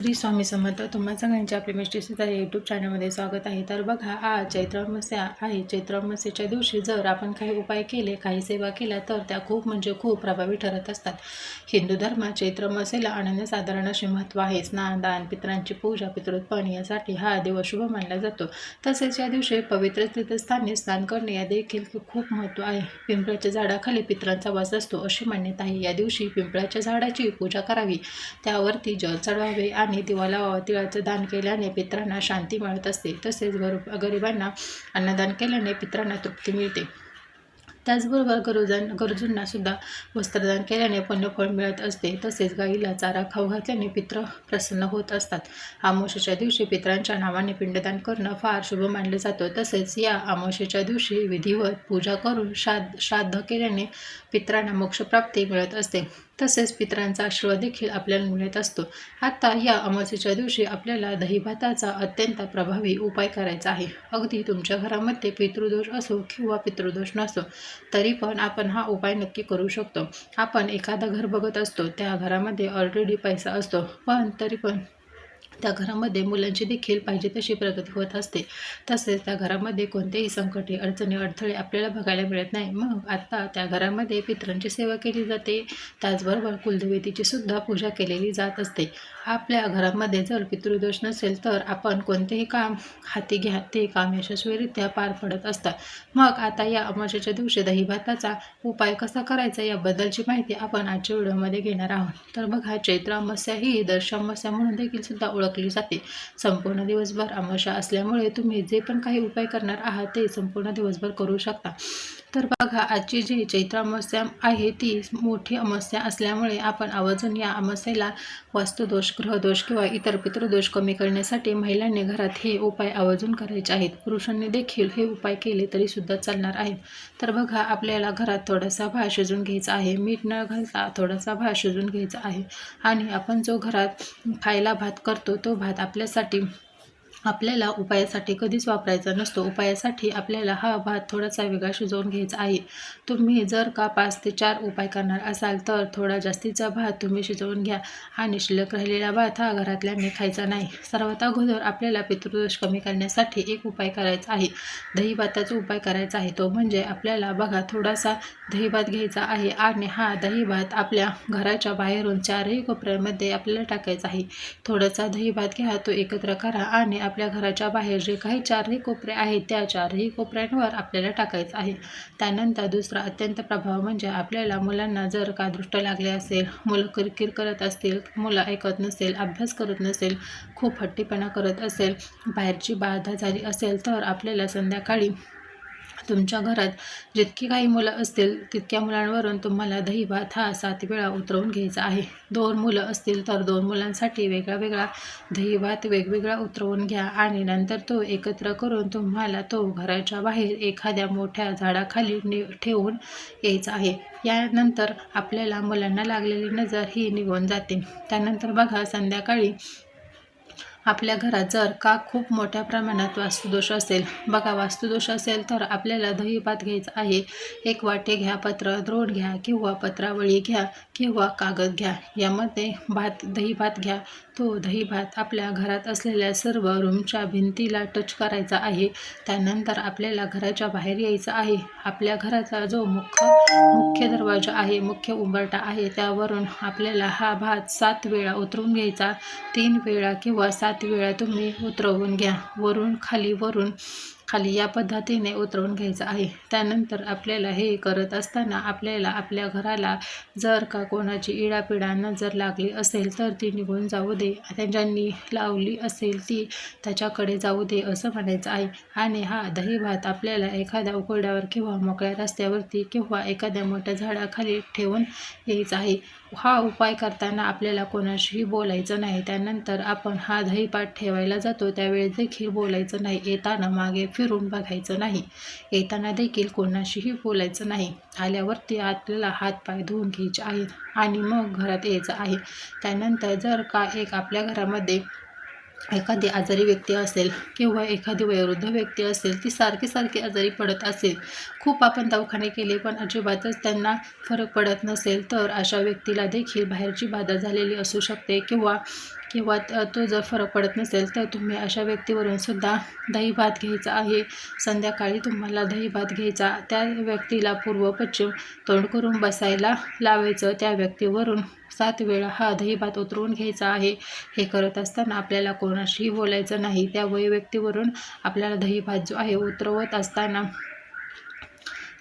श्री स्वामी समर्थ. तुम्हा सगळ्यांच्या आपल्या मिस्टर यूट्यूब चॅनलमध्ये स्वागत आहे. तर बघा आज चैत्र अमावस्या आहे. चैत्र दिवशी जर आपण काही उपाय केले काही सेवा केल्या तर त्या खूप म्हणजे खूप प्रभावी ठरत असतात. हिंदू धर्मात चैत्र अमावस्येला अनन्य साधारण असे महत्त्व आहे. स्नान दान पितरांची पूजा पितृत्पण यासाठी हा दिवस शुभ मानला जातो. तसेच या दिवशी पवित्र तीर्थस्थानी स्नान करणे या देखील खूप महत्त्व आहे. पिंपळाच्या झाडाखाली पितरांचा वास असतो अशी मान्यता आहे. या दिवशी पिंपळाच्या झाडाची पूजा करावी. त्यावरती जल चढवावे आणि आणि दिवाला तिळाचं दान केल्याने पित्रांना शांती मिळत असते. तसेच गर गरिबांना अन्नदान केल्याने पित्रांना तृप्ती मिळते. त्याचबरोबर गरजन गरजूंना सुद्धा वस्त्रदान केल्याने पुण्यफळ मिळत असते. तसेच गाईला चारा खाऊ घातल्याने पित्र प्रसन्न होत असतात. आमोशेच्या दिवशी पितरांच्या नावाने पिंडदान करणं फार शुभ मानलं जातं. तसेच या आमोशेच्या दिवशी विधिवत पूजा करून श्राद्ध श्राद्ध केल्याने पितरांना मोक्षप्राप्ती मिळत असते. तसेच पितरांचा आशीर्वाद देखील आपल्याला मिळत असतो. आता या अमावस्येच्या दिवशी आपल्याला दहीभाताचा अत्यंत प्रभावी उपाय करायचा आहे. अगदी तुमच्या घरामध्ये पितृदोष असो किंवा पितृदोष नसो तरी पण आपण हा उपाय नक्की करू शकतो. आपण एखादं घर बघत असतो त्या घरामध्ये ऑलरेडी पैसा असतो पण तरी पण त्या घरामध्ये मुलांची देखील पाहिजे तशी प्रगती होत असते. तसेच त्या घरामध्ये कोणतेही संकटे अडचणी अडथळे आपल्याला बघायला मिळत नाही. मग आता त्या घरामध्ये पितरांची सेवा केली जाते. त्याचबरोबर कुलदेवतेची सुद्धा पूजा केलेली जात असते. आपल्या घरामध्ये जर पितृदोष नसेल तर आपण कोणतेही काम हाती घ्या ते काम यशस्वीरित्या पार पडत असतात. मग आता या अमावस्येच्या दिवशी दही भाताचा उपाय कसा करायचा याबद्दलची माहिती आपण आजच्या व्हिडिओमध्ये घेणार आहोत. तर बघा चैत्र अमावस्या ही दर्श अमावस्या म्हणून देखील सुद्धा ओळख ओळखली जाते. संपूर्ण दिवसभर अमावस्या असल्यामुळे तुम्ही जे पण काही उपाय करणार आहात ते संपूर्ण दिवसभर करू शकता. तर बघा आजची जी चैत्र अमावस्या आहे ती मोठी अमावस्या असल्यामुळे आपण आवर्जून या अमावस्येला वास्तुदोष ग्रहदोष किंवा इतर पितृदोष कमी करण्यासाठी महिलांनी घरात हे उपाय आवर्जून करायचे आहेत. पुरुषांनी देखील हे उपाय केले तरी सुद्धा चालणार आहे तर बघा आपल्याला घरात थोडासा भात शिजून घ्यायचा आहे मीठ न घालता थोडासा भात शिजून घ्यायचा आहे. आणि आपण जो घरात खायला भात करतो तो भात आपल्यासाठी आपल्याला उपायासाठी कधीच वापरायचा नसतो. उपायासाठी आपल्याला हा भात थोडासा वेगळा शिजवून घ्यायचा आहे. तुम्ही जर का पाच ते चार उपाय करणार असाल तर थोडा जास्तीचा भात तुम्ही शिजवून घ्या आणि शिल्लक राहिलेला भात हा घरातल्यांनी खायचा नाही. सर्वात अगोदर आपल्याला पितृदोष कमी करण्यासाठी एक उपाय करायचा आहे. दही भाताचा उपाय करायचा आहे. तो म्हणजे आपल्याला बघा थोडासा दही भात घ्यायचा आहे आणि हा दही भात आपल्या घराच्या बाहेरून चारही कोपऱ्यामध्ये आपल्याला टाकायचा आहे. थोडासा दही भात घ्या तो एकत्र करा आणि आपल्या घराच्या बाहेर जे काही चारही कोपरे आहेत त्या चारही कोपऱ्यांवर आपल्याला टाकायचं आहे. त्यानंतर दुसरा अत्यंत प्रभाव म्हणजे आपल्याला मुलांना जर का दृष्ट लागले असेल मुलं किरकिर करत असतील मुलं ऐकत नसेल अभ्यास करत नसेल खूप हट्टीपणा करत असेल बाहेरची बाधा झाली असेल तर आपल्याला संध्याकाळी तुमच्या घरात जितकी काही मुलं असतील तितक्या मुलांवरून तुम्हाला दही भात हा सात वेळा उतरवून घ्यायचा आहे. दोन मुलं असतील तर दोन मुलांसाठी वेगळा वेगळा दही भात वेगवेगळा उतरवून घ्या आणि नंतर तो एकत्र करून तुम्हाला तो घराच्या बाहेर एखाद्या मोठ्या झाडाखाली नि ठेवून यायचा आहे. यानंतर आपल्याला मुलांना लागलेली नजर ही निघून जाते. त्यानंतर बघा संध्याकाळी आपल्या घरात जर का खूप मोठ्या प्रमाणात वास्तुदोष असेल बघा वास्तुदोष असेल तर आपल्याला दही भात घ्यायचं आहे. एक वाटे घ्या पत्र द्रोण घ्या किंवा पत्रावळी घ्या किंवा कागद घ्या. यामध्ये भात दही भात घ्या. तो दही भात आपल्या घरात असलेल्या सर्व रूमच्या भिंतीला टच करायचा आहे. त्यानंतर आपल्याला घराच्या बाहेर यायचं आहे. आपल्या घराचा जो मुख्य मुख्य दरवाजा आहे मुख्य उंबरटा आहे त्यावरून आपल्याला हा भात सात वेळा उतरवून घ्यायचा. तीन वेळा किंवा सात वेळा तुम्ही उतरवून घ्या. वरून खाली वरून खाली या पद्धतीने उतरवून घ्यायचं आहे. त्यानंतर आपल्याला हे करत असताना आपल्याला आपल्या घराला जर का कोणाची इडापिडा नजर लागली असेल तर ती निघून जाऊ दे. ज्यांनी लावली असेल ती त्याच्याकडे जाऊ दे असं म्हणायचं आहे. आणि हा दही भात आपल्याला एखाद्या उकोड्यावर किंवा मोकळ्या रस्त्यावरती किंवा एखाद्या मोठ्या झाडाखाली ठेवून यायचं आहे. हा उपाय करताना आपल्याला कोणाशीही बोलायचं नाही. त्यानंतर आपण हा दहीपाठ ठेवायला जातो. त्यावेळेस देखील बोलायचं नाही. येताना मागे फिरून बघायचं नाही. येताना देखील कोणाशीही बोलायचं नाही. आल्यावरती आपल्याला हातपाय धुवून घ्यायचे आहेत आणि मग घरात यायचं आहे. त्यानंतर जर का एक आपल्या घरामध्ये एखादी आजारी व्यक्ती असेल किंवा एखादी वयोवृद्ध व्यक्ती असेल ती सारखी सारखी आजारी पडत असेल. खूप आपण दवाखाने केले पण अजिबातच त्यांना फरक पडत नसेल. तर अशा व्यक्तीला देखील बाहेरची बाधा झालेली असू शकते किंवा किंवा तो जर फरक पडत नसेल तर तुम्ही अशा व्यक्तीवरून सुद्धा दही भात घ्यायचा आहे. संध्याकाळी तुम्हाला दही भात घ्यायचा. त्या व्यक्तीला पूर्व पश्चिम तोंड करून बसायला लावायचं. त्या व्यक्तीवरून सात वेळा हा दही भात उतरवून घ्यायचा आहे. हे करत असताना आपल्याला कोणाशीही बोलायचं नाही. त्या वय व्यक्तीवरून आपल्याला दही भात जो आहे उतरवत असताना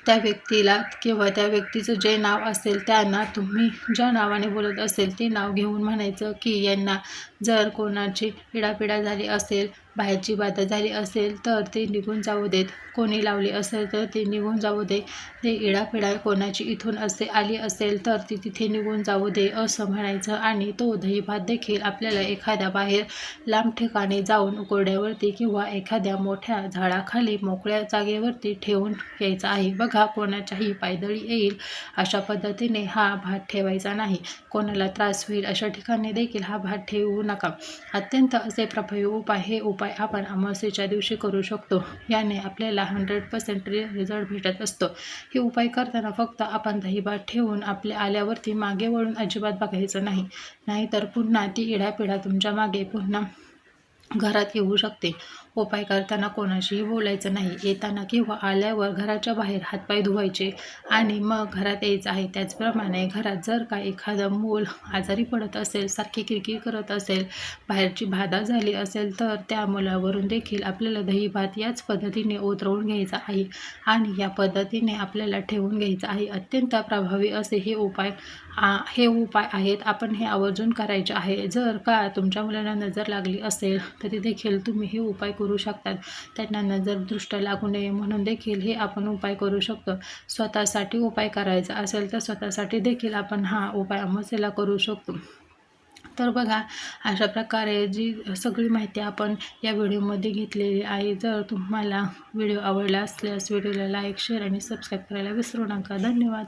त्या व्यक्तीला किंवा त्या व्यक्तीचं जे नाव असेल त्यांना तुम्ही ज्या नावाने बोलत असेल ते नाव घेऊन म्हणायचं की यांना जर कोणाची पिडापिडा झाली असेल बाहेरची बाधा झाली असेल तर ते निघून जाऊ देत. कोणी लावली असेल तर ते निघून जाऊ दे. ते इडापिडा कोणाची इथून असे आली असेल तर ती तिथे निघून जाऊ दे असं म्हणायचं. आणि तो दहीभात देखील आपल्याला एखाद्या बाहेर लांब ठिकाणी जाऊन कोरड्यावरती किंवा एखाद्या मोठ्या झाडाखाली मोकळ्या जागेवरती ठेवून यायचा आहे. बघा कोणाच्याही पायदळी येईल अशा पद्धतीने हा भात ठेवायचा नाही. कोणाला त्रास होईल अशा ठिकाणी देखील हा भात ठेवू नका. अत्यंत असे प्रभावी उपाय हे उपाय आपण अमावस्येच्या दिवशी करू शकतो. याने आपल्याला हंड्रेड पर्सेंट रिझल्ट भेटत असतो. हे उपाय करताना फक्त आपण दहीभात ठेवून आपल्या आल्यावरती मागे वळून अजिबात बघायचं नाही. नाहीतर पुन्हा ती इडापिडा तुमच्या मागे पुन्हा घरात येऊ शकते. उपाय करताना कोणाशीही बोलायचं नाही. येताना किंवा आल्यावर घराच्या बाहेर हातपाय धुवायचे आणि मग घरात यायचं आहे. त्याचप्रमाणे घरात जर का एखादं मूल आजारी पडत असेल सारखी किरकिर करत असेल बाहेरची बाधा झाली असेल तर त्या मुलावरून देखील आपल्याला दही भात याच पद्धतीने उतरवून घ्यायचा आहे आणि या पद्धतीने आपल्याला ठेवून घ्यायचं आहे. अत्यंत प्रभावी असे हे उपाय आ, हे उपाय आहेत. आपण हे आवर्जून करायचे आहे. जर का तुमच्या मुलांना नजर लागली असेल तरी देखील तुम्ही हे उपाय करू शकतात त्यांना नजरदृष्ट लागू नये म्हणून देखील हे आपण उपाय करू शकतो. स्वतःसाठी उपाय करायचा असेल तर स्वतःसाठी देखील आपण हा उपाय अमसेला करू शकतो. तर बघा अशा प्रकारे जी सगळी माहिती आपण या व्हिडिओमध्ये घेतलेली आहे जर तुम्हाला व्हिडिओ आवडला असल्यास व्हिडिओला लाईक शेअर आणि सबस्क्राईब करायला विसरू नका. धन्यवाद.